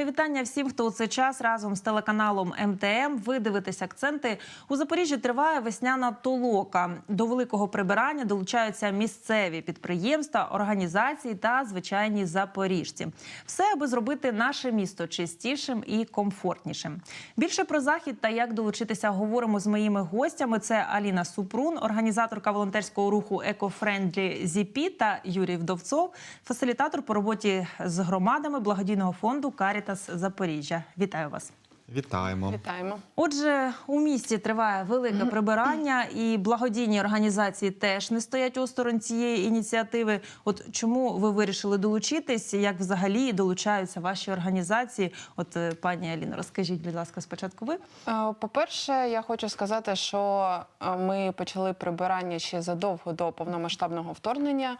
Ми вітання всім, хто у цей час разом з телеканалом МТМ. Ви дивитесь акценти. У Запоріжжі триває весняна толока. До великого прибирання долучаються місцеві підприємства, організації та звичайні запоріжці. Все, аби зробити наше місто чистішим і комфортнішим. Більше про захід та як долучитися говоримо з моїми гостями. Це Аліна Супрун, організаторка волонтерського руху «Екофрендлі ЗІПІ» та Юрій Вдовцов, фасилітатор по роботі з громадами благодійного фонду Карітас Запоріжжя. Вітаю вас. Вітаємо. Вітаємо. Отже, у місті триває велике прибирання, і благодійні організації теж не стоять осторонь цієї ініціативи. От чому ви вирішили долучитись? Як взагалі долучаються ваші організації? От е, пані Аліно, розкажіть, будь ласка, спочатку ви. Е, По-перше, я хочу сказати, що е, ми почали прибирання ще задовго до повномасштабного вторгнення.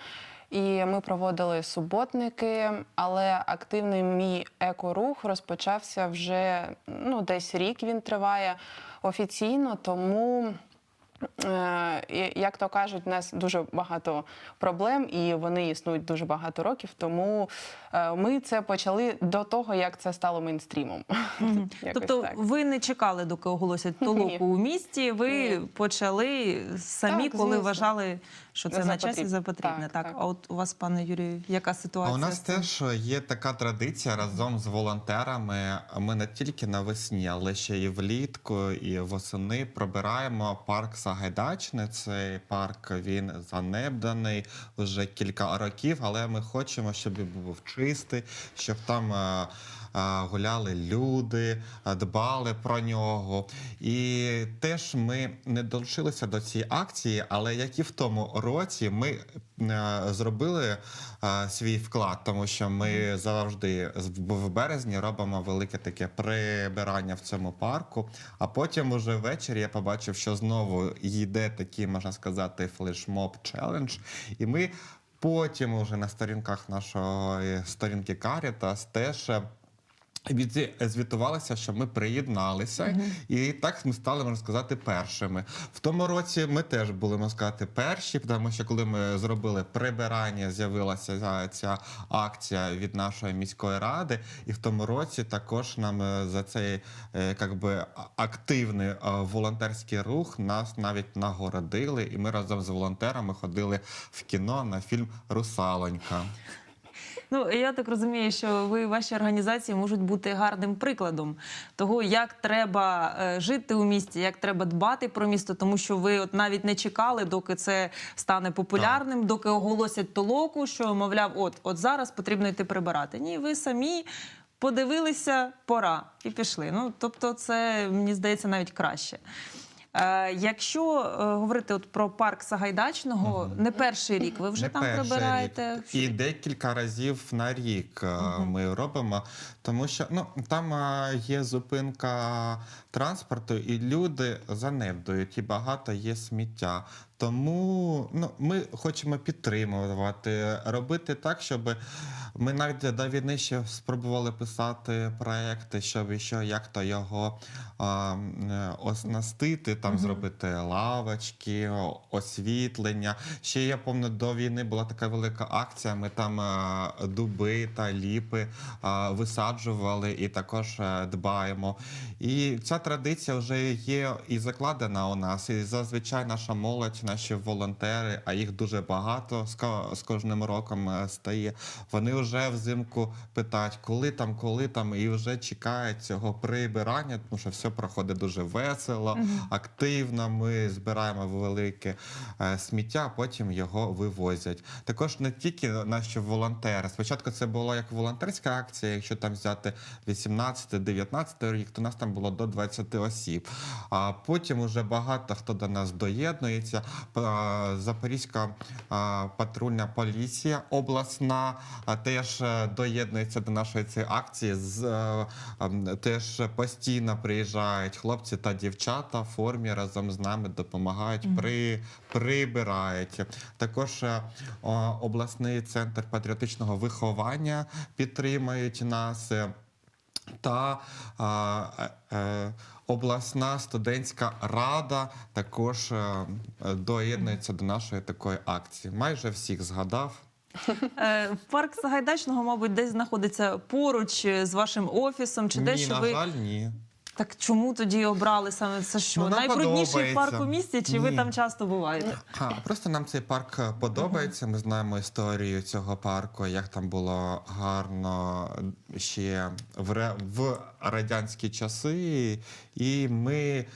І ми проводили суботники, але активний мій екорух розпочався вже ну, десь рік він триває офіційно, тому. Е, Як то кажуть, у нас дуже багато проблем, і вони існують дуже багато років. Тому е, ми це почали до того, як це стало мейнстрімом. Якось тобто, так. ви не чекали, доки оголосять толоку у місті. Ви Ні. почали самі, Так, коли звісно. вважали, що це За на часі за потрібне. Так, Так, так. а от у вас, пане Юрію, яка А ситуація? у нас теж є така традиція разом з волонтерами. Ми не тільки навесні, але ще і влітку, і восени пробираємо парк Сагайдачне. Цей парк він занебданий вже кілька років, але ми хочемо, щоб він був чистий, щоб там. Е, е, Гуляли люди, е, дбали про нього. І теж ми не долучилися до цієї акції, але як і в тому році, ми е, зробили е, свій вклад, тому що ми завжди в березні робимо велике таке прибирання в цьому парку. А потім уже ввечері я побачив, що знову йде такий, можна сказати, флешмоб челендж. І ми потім уже на сторінках нашої сторінки Caritas теж. Від- Звітувалися, що ми приєдналися, і так ми стали, можна сказати, першими. В тому році ми теж були, можна сказати, перші, тому що коли ми зробили прибирання, з'явилася ця- ця акція від нашої міської ради. І в тому році також нам е, за цей е, як би, активний е, волонтерський рух нас навіть нагородили. І ми разом з волонтерами ходили в кіно на фільм Русалонька. Ну я так розумію, що ви ваші організації можуть бути гарним прикладом того, як треба е, жити у місті, як треба дбати про місто, тому що ви от навіть не чекали, доки це стане популярним, доки оголосять толоку, що мовляв, от от зараз потрібно йти прибирати. Ні, ви самі. Подивилися, пора і пішли. Ну тобто, це мені здається навіть краще. Е, якщо е, говорити от про парк Сагайдачного, не перший рік, ви вже Не там прибираєте. рік. І декілька разів на рік угу. ми робимо, тому що ну там є зупинка транспорту, і люди занедують, і багато є сміття. Тому ну, ми хочемо підтримувати, робити так, щоб ми навіть до війни ще спробували писати проекти, щоб ще як то його а, оснастити, там зробити лавочки, освітлення. Ще я пам'ятаю, до війни була така велика акція. Ми там е, дуби та ліпи е, висаджували і також е, дбаємо. І ця традиція вже є і закладена у нас. І зазвичай наша молодь, наші волонтери, а їх дуже багато з кожним роком е, стає. Вони вже взимку питають, коли там, коли там, і вже чекають цього прибирання, тому що все проходить дуже весело, активно. Ми збираємо велике е, сміття, а потім його вивозять. Також не тільки наші волонтери. Спочатку це було як волонтерська акція, якщо там взяти 18-19 рік, то нас там було до 20 осіб. А потім уже багато хто до нас доєднується. Запорізька патрульна поліція обласна теж е, доєднується до нашої цієї акції. З, е, ем, теж постійно приїжджають хлопці та дівчата в формі разом з нами допомагають, при, прибирають. Також е, обласний центр патріотичного виховання підтримують нас. Та е, е, обласна студентська рада також е, доєднується до нашої такої акції. Майже всіх згадав. Парк Сагайдачного, мабуть, десь знаходиться поруч з вашим офісом, чи ні, що на ви жаль, ні. Так чому тоді обрали саме це? Що Ну, найбрудніший парк у місті? Чи ви там часто буваєте? А, просто нам цей парк е, подобається. Ми знаємо історію цього парку, як там було гарно ще в, в радянські часи, і ми.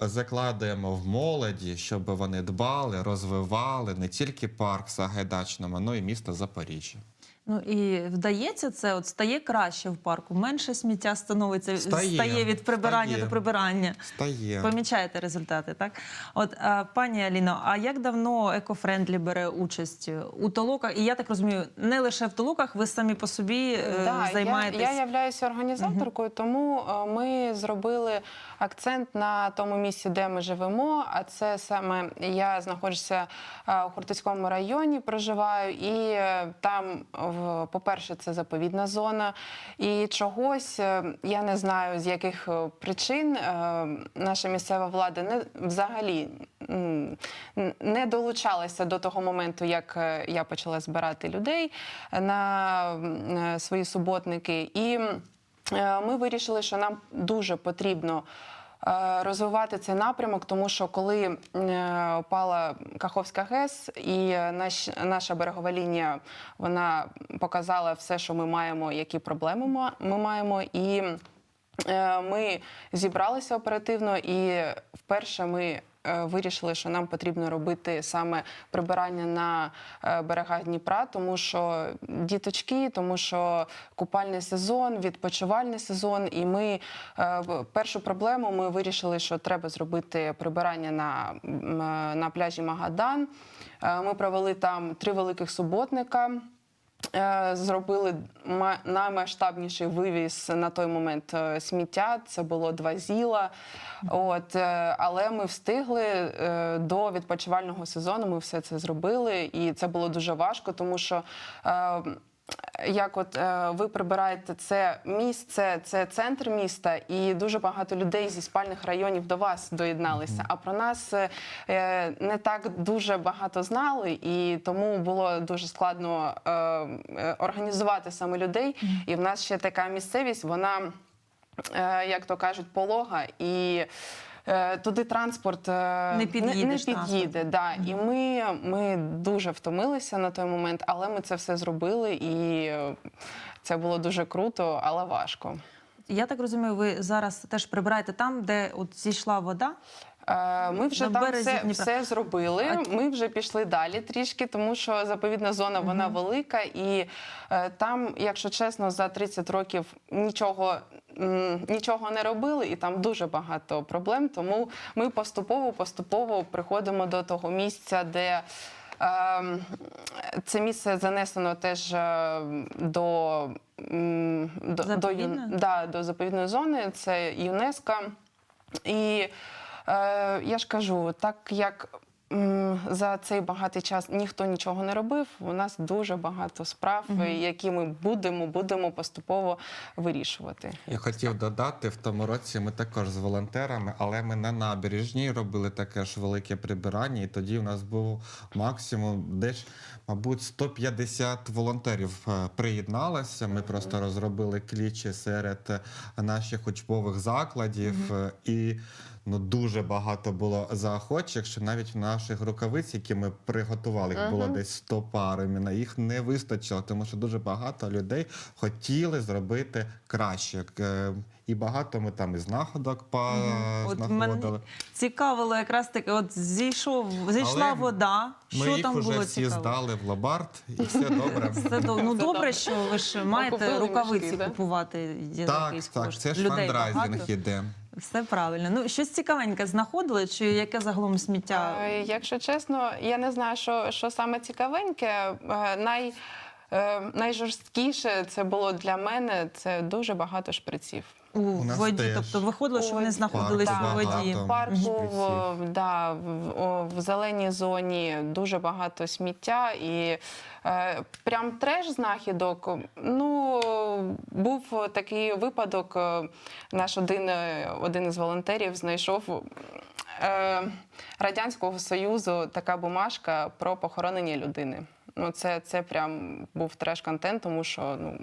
Закладуємо в молоді, щоб вони дбали, розвивали не тільки парк Сагайдачному, але й місто Запоріжжя. Ну і вдається це, от стає краще в парку, менше сміття становиться, Стає, стає від прибирання стає. до прибирання. Стає. Помічаєте результати, так? От а, пані Аліно, а як давно екофрендлі бере участь у толоках? І я так розумію, не лише в толоках, ви самі по собі е, займаєтесь. Я, я являюся організаторкою, тому е, ми зробили акцент на тому місці, де ми живемо. А це саме я знаходжуся е, у Хортицькому районі, проживаю, і е, там, в- по-перше, це заповідна зона. І чогось е, я не знаю з яких е, причин е, наша місцева влада не взагалі не долучалася до того моменту, як я почала збирати людей на свої суботники. І ми вирішили, що нам дуже потрібно. Е, Розвивати цей напрямок, тому що коли пала Каховська ГЕС і е, наш, наша берегова лінія вона показала все, що ми маємо, які проблеми ми маємо, і е, ми зібралися оперативно, і вперше ми е, вирішили, що нам потрібно робити саме прибирання на е, берегах Дніпра, тому що діточки, тому що купальний сезон, відпочивальний сезон. І ми е, першу проблему ми вирішили, що треба зробити прибирання на, е, на пляжі Магадан. Е, Ми провели там три великих суботника. Е, Зробили ма- наймасштабніший вивіз на той момент е, сміття. Це було два зіла. От, е, але ми встигли до відпочивального сезону. Ми все це зробили, і це було дуже важко, тому що. Як от е, ви прибираєте це місце, це центр міста, і дуже багато людей зі спальних районів до вас доєдналися. А про нас е, е, не так дуже багато знали, і тому було дуже складно е, е, організувати саме людей. І в нас ще така місцевість, вона, е, як то кажуть, полога і. Е, Туди транспорт Не під'їдеш не, під'їде. Да. І ми, ми дуже втомилися на той момент, але ми це все зробили, і це було дуже круто, але важко. Я так розумію, ви зараз теж прибираєте там, де от зійшла вода. Е, Ми вже На там все, все зробили. Ми вже пішли далі трішки, тому що заповідна зона вона велика, і е, там, якщо чесно, за 30 років нічого. Нічого не робили, і там дуже багато проблем. Тому ми поступово поступово приходимо до того місця, де ем, це місце занесено теж е, до, до, до, да, до заповідної зони. Це ЮНЕСКО. І е, я ж кажу, так як за цей багатий час ніхто нічого не робив, у нас дуже багато справ, які ми будемо, будемо поступово вирішувати. Я хотів додати, в тому році ми також з волонтерами, але ми на набережній робили таке ж велике прибирання, і тоді у нас був максимум десь, мабуть, 150 волонтерів е, приєдналося. Ми просто розробили клічі серед наших учбових закладів е, і. Ну, дуже багато було заохочих, що навіть в наших рукавиць, які ми приготували, їх було десь 100 пар, іменно, їх не вистачило, тому що дуже багато людей хотіли зробити краще. Е, І багато ми там і знаходок па От знаходили. мене цікавило якраз таки, от зійшов, зійшла Але вода. Ми що їх там уже було всі цікаво? здали в лобард, і все добре. Це до- ну добре, добре. що ви ж маєте купили рукавиці мішки, да? купувати Так, так, це ж Людей фандрайзинг багато. іде. Все правильно. Ну щось цікавеньке знаходили, чи яке загалом сміття? Е, Якщо чесно, я не знаю, що, що саме цікавеньке. Е, Най, найжорсткіше це було для мене це дуже багато шприців. У, У нас воді, теж. тобто виходило, що вони знаходились парку у воді. В парку, в, да, в, о, в зеленій зоні дуже багато сміття і е, прям треш знахідок. Ну, був такий випадок. е, Наш один, е, один із волонтерів знайшов. Е, Радянського Союзу така бумажка про похоронення людини. Ну, це, це прям був треш-контент, тому що ну,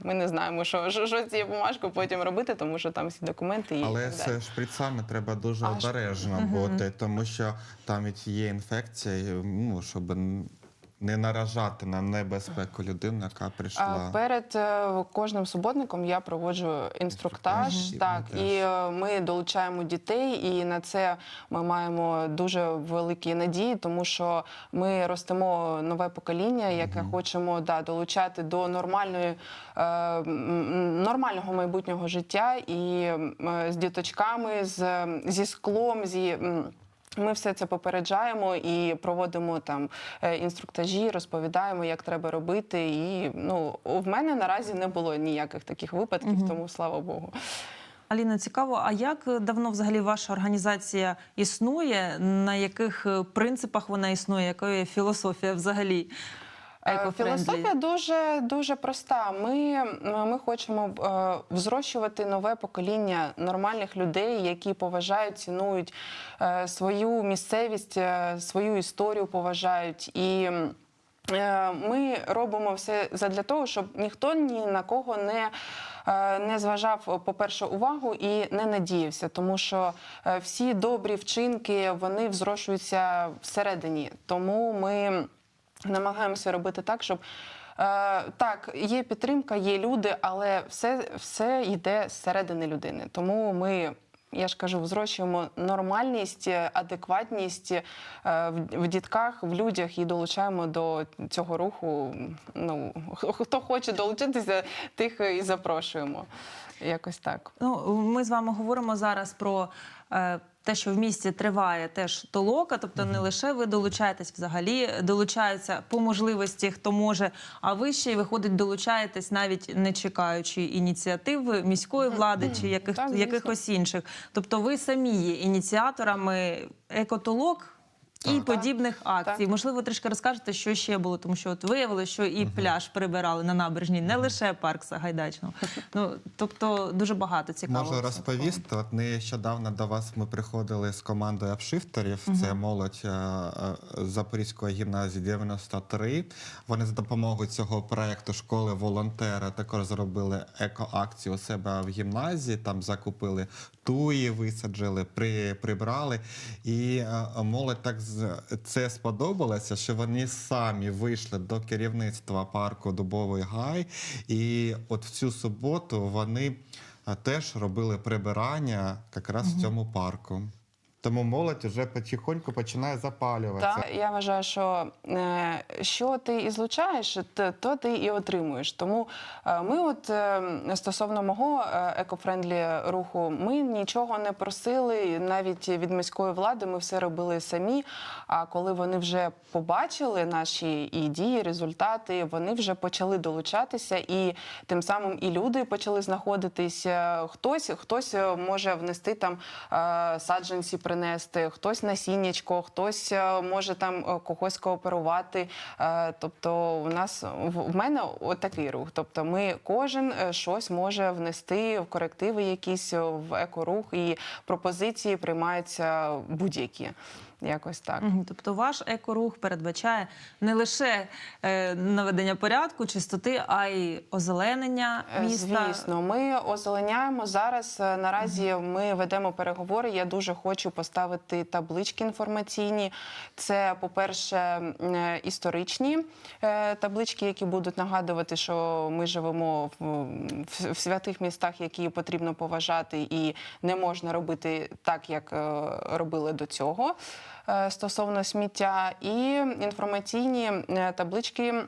ми не знаємо, що, що, що з цією бумажкою потім робити, тому що там всі документи і Але з шприцами треба дуже А, обережно бути, тому що там є інфекція, ну, щоб не наражати на небезпеку людину, яка прийшла. Перед е, кожним суботником я проводжу інструктаж. Інструктаж. Так, і е, ми долучаємо дітей, і на це ми маємо дуже великі надії, тому що ми ростемо нове покоління, яке хочемо да, долучати до нормальної е, нормального майбутнього життя і з діточками, з, зі склом, зі. Ми все це попереджаємо і проводимо там е, інструктажі, розповідаємо, як треба робити. І ну в мене наразі не було ніяких таких випадків, тому слава Богу. Аліна, цікаво, а як давно взагалі ваша організація існує? На яких е, принципах вона існує? Якою філософія взагалі? Е? Філософія дуже дуже проста. Ми, ми хочемо е, взрощувати нове покоління нормальних людей, які поважають, цінують е, свою місцевість, е, свою історію поважають і. е, Ми робимо все задля того, щоб ніхто ні на кого не, е, не зважав, по-перше, увагу і не надіявся, тому що е, всі добрі вчинки вони взрошуються всередині. Тому ми намагаємося робити так, щоб. Е, так, є підтримка, є люди, але все, все йде зсередини людини. Тому ми, я ж кажу, взрощуємо нормальність, адекватність е, в дітках, в людях і долучаємо до цього руху. Ну, хто хоче долучитися, тих і запрошуємо. Якось так. Ну, ми з вами говоримо зараз про е, те, що в місті триває теж толока, тобто не лише ви долучаєтесь взагалі, долучаються по можливості, хто може, а ви ще й виходить, долучаєтесь навіть не чекаючи ініціатив міської влади чи яких, Так, якихось інших. Тобто ви самі є ініціаторами екотолок. І Так. подібних акцій. Так. Можливо, трішки розкажете, що ще було, тому що от виявили, що і пляж прибирали на набережній, не лише парк Сагайдачного. Ну тобто дуже багато цікавого. Можу розповісти. От нещодавно до вас ми приходили з командою апшифтерів. Це молодь е, е, Запорізької гімназії 93. Вони за допомогою цього проекту школи волонтера також зробили екоакцію у себе в гімназії. Там закупили туї, висаджили, при, прибрали. І е, молодь так це сподобалося, що вони самі вийшли до керівництва парку Дубовий Гай. І от в цю суботу вони теж робили прибирання якраз в цьому парку. Тому молодь вже потихоньку починає запалюватися. Так, я вважаю, що е, що ти і злучаєш, то ти і отримуєш. Тому е, ми, от е, стосовно мого екофрендлі руху, ми нічого не просили навіть від міської влади. Ми все робили самі. А коли вони вже побачили наші і дії, результати, вони вже почали долучатися, і тим самим і люди почали знаходитися. Хтось хтось може внести там саджанці принести, хтось насіннячко, хтось е, може там е, когось кооперувати. Е, Тобто, у нас в мене отакий рух. Тобто, ми кожен щось може внести в корективи, якісь в екорух, і пропозиції приймаються будь-які. Якось так. Тобто ваш екорух передбачає не лише е, наведення порядку, чистоти, а й озеленення Е, міста. Звісно, ми озеленяємо зараз. е, Наразі ми ведемо переговори. Я дуже хочу поставити таблички інформаційні. Це, по-перше, історичні таблички, які будуть нагадувати, що ми живемо в, святих містах, які потрібно поважати, і не можна робити так, як робили до цього стосовно сміття, і інформаційні е, таблички.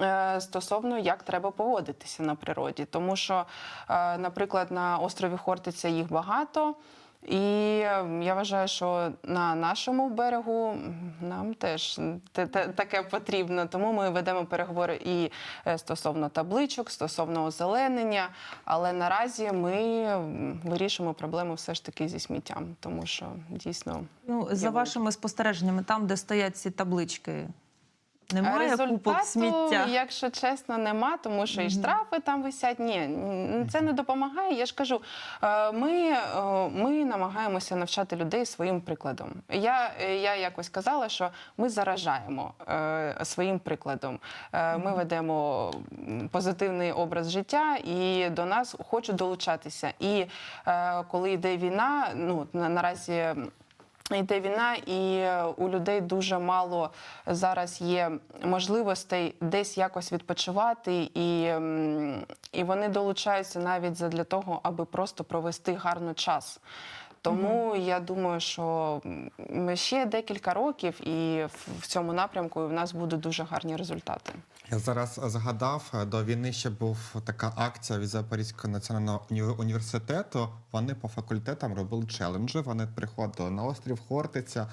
Е, Стосовно як треба поводитися на природі, тому що, е, наприклад, на острові Хортиця їх багато, і е, я вважаю, що на нашому берегу нам теж те- те- таке потрібно. Тому ми ведемо переговори і е, стосовно табличок, стосовно озеленення. Але наразі ми м, вирішуємо проблему все ж таки зі сміттям, тому що дійсно Ну, за вашими спостереженнями, там, де стоять ці таблички, Немає Результату, купок сміття. якщо чесно, нема, тому що і штрафи там висять. Ні, це не допомагає. Я ж кажу, е, ми, е, ми намагаємося навчати людей своїм прикладом. Я, я якось казала, що ми заражаємо е, своїм прикладом. Ми ведемо позитивний образ життя, і до нас хочуть долучатися. І коли йде війна, ну на- наразі. Йде війна, і е, у людей дуже мало зараз є можливостей десь якось відпочивати, і, і вони долучаються навіть задля того, аби просто провести гарно час. Тому я думаю, що м, ще декілька років, і в цьому напрямку в нас будуть дуже гарні результати. Я зараз згадав, е, до війни ще був така акція від Запорізького національного уні- університету. Вони по факультетам робили челенджі. Вони приходили на острів Хортиця,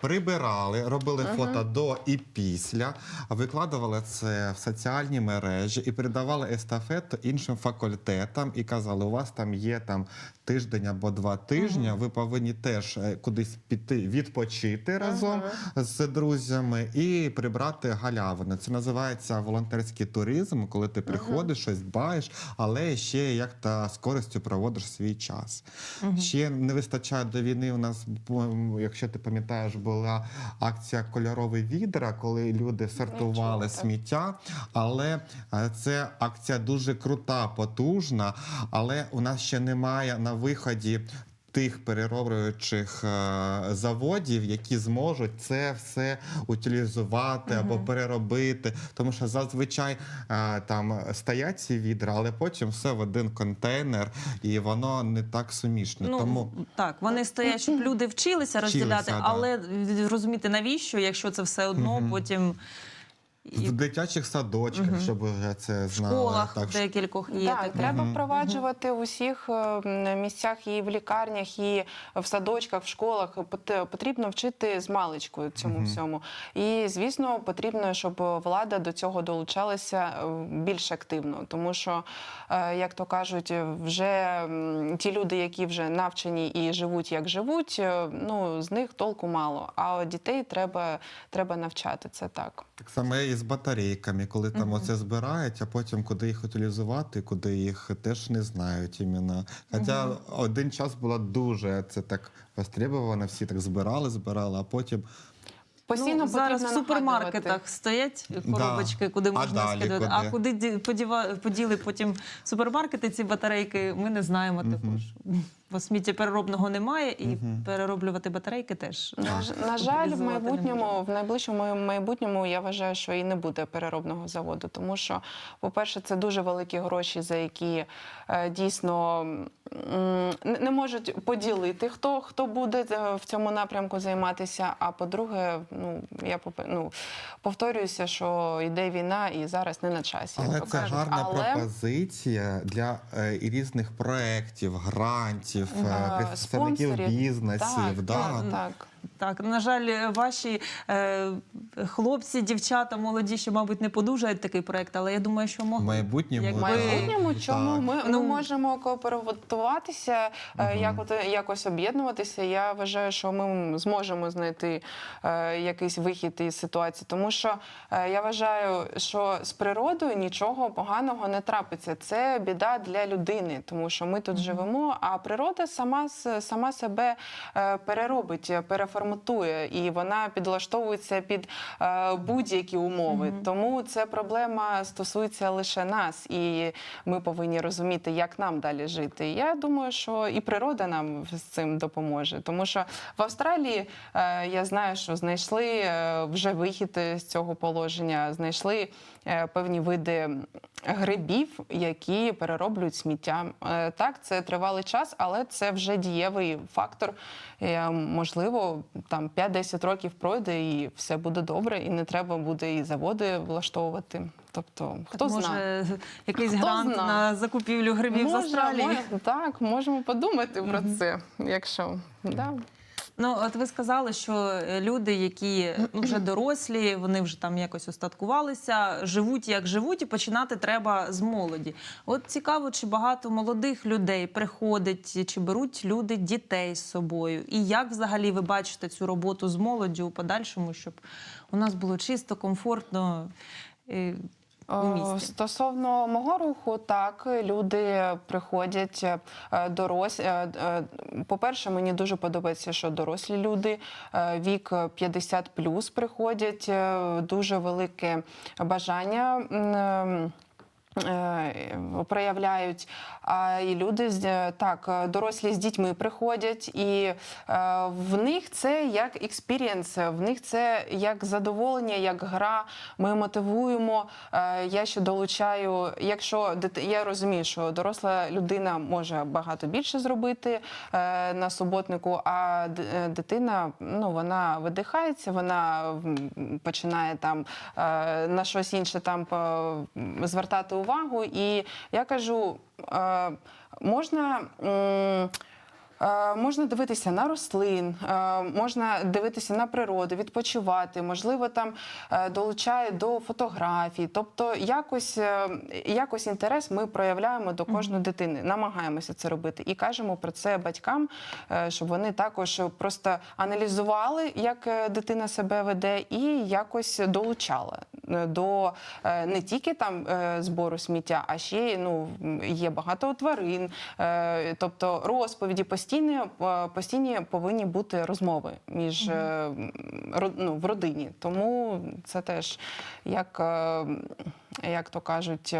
прибирали, робили фото до і після, викладували це в соціальні мережі і передавали естафету іншим факультетам і казали, у вас там є там тиждень або два тижні. Ви повинні теж е, кудись піти відпочити разом з друзями і прибрати галявини. Це називається волонтерський туризм, коли ти приходиш, щось баєш, але ще як та з користю проводиш свій час. Ще не вистачає до війни. У нас, якщо ти пам'ятаєш, була акція Кольоровий відра, коли люди сортували так. сміття. Але е, це акція дуже крута, потужна, але у нас ще немає на виході. Тих перероблюючих е, заводів, які зможуть це все утилізувати або переробити, тому що зазвичай е, там стоять ці відра, але потім все в один контейнер, і воно не так сумішне. Ну тому так, вони стоять, щоб люди вчилися розділяти, да. але розуміти навіщо, якщо це все одно Мгм. потім в дитячих садочках, Мгм. щоб вже це в знали. школах Так, що- декількох є. Так, таке. треба Мгм. впроваджувати в усіх е, місцях і в лікарнях, і в садочках, в школах. Пот- Потрібно вчити з маличкою цьому Мгм. всьому. І звісно, потрібно, щоб влада до цього долучалася е, більш активно, тому що, е, як то кажуть, вже м, ті люди, які вже навчені і живуть як живуть, е, ну з них толку мало. А от дітей треба, треба навчати. Це так. Так само і з батарейками, коли там оце збирають, а потім куди їх утилізувати, куди їх теж не знають іменно. Хоча один час було дуже це так востребовано, всі так збирали, збирали, а потім Постійно ну, зараз в супермаркетах нагадувати. стоять Да. коробочки, куди можна скидати. куди? А куди ді- подіва- поділи потім супермаркети ці батарейки, ми не знаємо також. Бо сміттєпереробного немає, і Мгм. перероблювати батарейки теж. На, ж- на жаль, в майбутньому, в найближчому майбутньому я вважаю, що і не буде переробного заводу, тому що, по-перше, це дуже великі гроші, за які е, дійсно не можуть поділити, хто, хто буде е, в цьому напрямку займатися. А по-друге, ну я ну, повторююся, що йде війна і зараз не на часі. Але це кажуть. гарна Але- пропозиція для е, різних проєктів, грантів, е, Е, представників спонсорів. бізнесів. Так, да. так, так. Так, на жаль, ваші е, хлопці, дівчата, молоді, ще, мабуть, не подужають такий проект, але я думаю, що В могли. майбутньому Якби- майбутньому чому ми, ми Ну, можемо кооперуватися, е, як от, якось об'єднуватися. Я вважаю, що ми зможемо знайти е, якийсь вихід із ситуації, тому що е, я вважаю, що з природою нічого поганого не трапиться. Це біда для людини, тому що ми тут живемо, а природа сама с- сама себе е, переробить, переформатує, і вона підлаштовується під е, будь-які умови. Тому це проблема стосується лише нас, і ми повинні розуміти, як нам далі жити. Я думаю, що і природа нам з цим допоможе, тому що в Австралії е, я знаю, що знайшли е, вже вихід з цього положення, знайшли певні види грибів, які перероблюють сміття. Так, це тривалий час, але це вже дієвий фактор. Можливо, там 5-10 років пройде і все буде добре, і не треба буде і заводи влаштовувати. Тобто, хто може, знає. якийсь Хто грант зна? на закупівлю грибів з Австралії. може, так, можемо подумати про це, якщо да. Ну, от ви сказали, що е, люди, які ну, вже дорослі, вони вже там якось устаткувалися, живуть як живуть, і починати треба з молоді. От цікаво, чи багато молодих людей приходить, чи беруть люди дітей з собою, і як взагалі ви бачите цю роботу з молоддю у подальшому, щоб у нас було чисто, комфортно. Е, Е, місті. Стосовно мого руху, так люди приходять е, дорослі. По-перше, мені дуже подобається, що дорослі люди е, вік 50 плюс приходять. е, Дуже велике бажання. Е, Проявляють і люди е, так, е, дорослі з дітьми приходять, і в них це як експірієнс, в них це як задоволення, як гра. Ми мотивуємо. Я ще долучаю, якщо я розумію, що доросла людина може багато більше зробити на суботнику, а дитина ну вона видихається, вона починає там на щось інше там звертати увагу. І я кажу, е, можна. Е, Можна дивитися на рослин, е, можна дивитися на природу, відпочивати, можливо, там е, долучає до фотографій. Тобто, якось, якось інтерес ми проявляємо до кожної дитини, намагаємося це робити. І кажемо про це батькам, щоб вони також просто аналізували, як дитина себе веде, і якось долучала до не тільки там збору сміття, а ще ну є багато тварин, тобто розповіді постійні, е, постійні повинні бути розмови між м, ну, в родині. Тому це теж як, е, як то кажуть.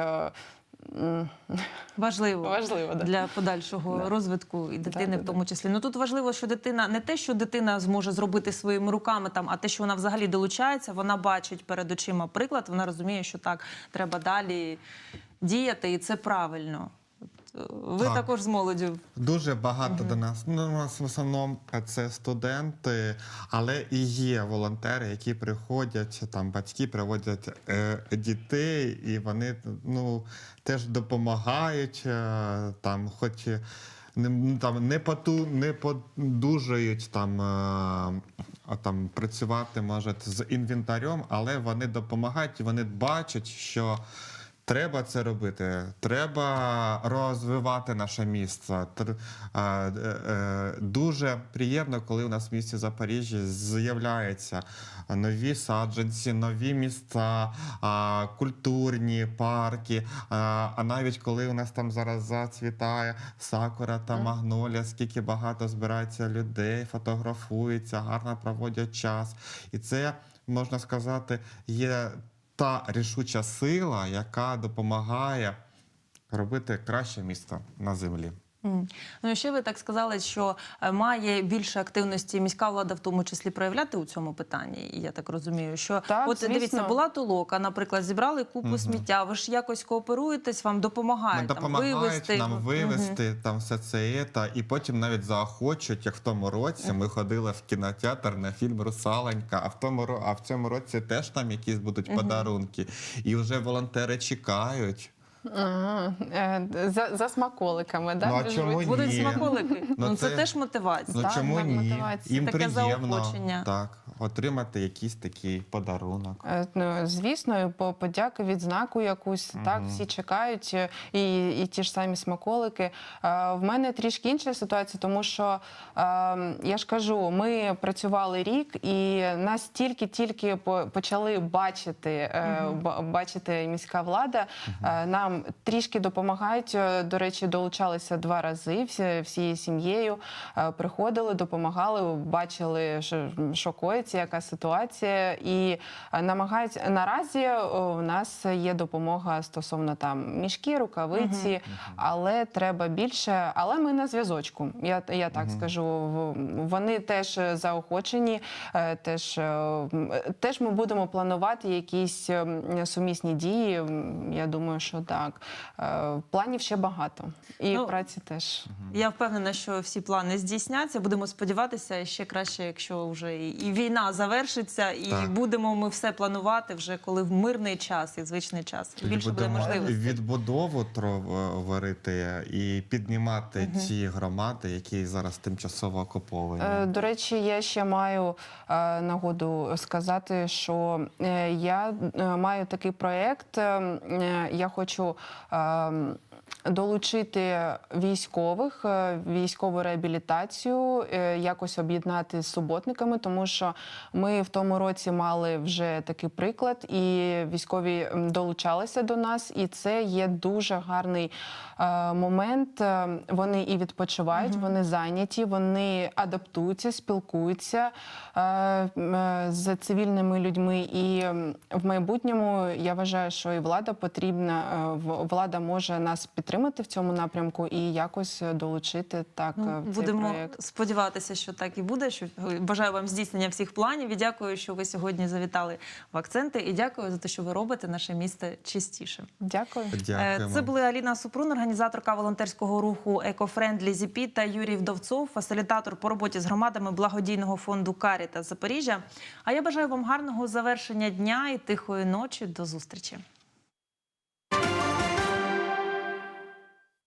Важливо. Важливо, да. для подальшого Да. розвитку і дитини, Да, да, в тому числі. Ну тут важливо, що дитина не те, що дитина зможе зробити своїми руками там, а те, що вона взагалі долучається, вона бачить перед очима приклад, вона розуміє, що так треба далі діяти, і це правильно. Ви Так. також з молоддю. Дуже багато до нас. Ну, у нас в основному це студенти, але і є волонтери, які приходять, там батьки приводять е, дітей, і вони ну, теж допомагають, е, там, хоч не, там, не, поту, не подужують там, е, а, там працювати може з інвентарем, але вони допомагають і вони бачать, що. Треба це робити. Треба розвивати наше місце. Тр- е, е, е, Дуже приємно, коли у нас в місті Запоріжжя з'являються нові саджанці, нові місця, а, культурні парки. А навіть коли у нас там зараз зацвітає сакура та магнолія, скільки багато збирається людей, фотографуються, гарно проводять час. І це можна сказати є та рішуча сила, яка допомагає робити краще місто на землі. Ну і ще ви так сказали, що е, має більше активності міська влада, в тому числі проявляти у цьому питанні. І я так розумію, що Так, от звісно. дивіться, була толока, наприклад, зібрали купу сміття. Ви ж якось кооперуєтесь, вам допомагають Нам там вивезти. нам вивезти там все це і та, і потім навіть заохочують, як в тому році ми ходили в кінотеатр на фільм Русаленька. А в тому ро- а в цьому році теж там якісь будуть подарунки. І вже волонтери чекають. Ага, е, За, за смаколиками, да? Ну, а чому ні? Будуть смаколики. Ну, Ну, це, це- теж мотивація. Ну Так, чому так, ні? мотивація. Їм Таке приємно заохочення. так, отримати якийсь такий подарунок. Е, ну, Звісно, по подяки, відзнаку якусь. Так, всі чекають, е, і, і ті ж самі смаколики. Е, В мене трішки інша ситуація, тому що е, я ж кажу, ми працювали рік, і нас тільки-тільки по- почали бачити, е, ба- бачити міська влада. Е, Нам трішки допомагають. Е, До речі, долучалися два рази всі, всією сім'єю. Е, Приходили, допомагали, бачили, що, що коїться, яка ситуація, і е, намагаються наразі у нас є допомога стосовно там мішки, рукавиці, але треба більше. Але ми на зв'язочку. Я, я так скажу. В- Вони теж заохочені, теж, теж ми будемо планувати якісь ем, сумісні дії. Я думаю, що да. Так. Е, Планів ще багато. І Ну, праці теж. Я впевнена, що всі плани здійсняться. Будемо сподіватися, ще краще, якщо вже і війна завершиться, і Так. будемо ми все планувати вже коли в мирний час і звичний час. Тоді Більше буде будемо можливостей. відбудову творити і піднімати ті громади, які зараз тимчасово окуповані. Е, До речі, я ще маю е, нагоду сказати, що е, я е, маю такий проєкт. е, е, Я хочу. um, Долучити військових, е, військову реабілітацію, е, якось об'єднати з суботниками, тому що ми в тому році мали вже такий приклад, і військові долучалися до нас, і це є дуже гарний е, момент. Вони і відпочивають, вони зайняті, вони адаптуються, спілкуються з цивільними людьми. І в майбутньому я вважаю, що і влада потрібна, влада може нас підтримати в цьому напрямку і якось е, долучити так е, Ну, в цей будемо проєкт. сподіватися, що так і буде. Що бажаю вам здійснення всіх планів. І дякую, що ви сьогодні завітали в акценти. І дякую за те, що ви робите наше місто чистішим. Дякую. Е, Дякуємо. Це були Аліна Супрун, організаторка волонтерського руху «Екофрендлі ЗІПІ» та Юрій Вдовцов, фасилітатор по роботі з громадами благодійного фонду Каріта Запоріжжя. А я бажаю вам гарного завершення дня і тихої ночі. До зустрічі.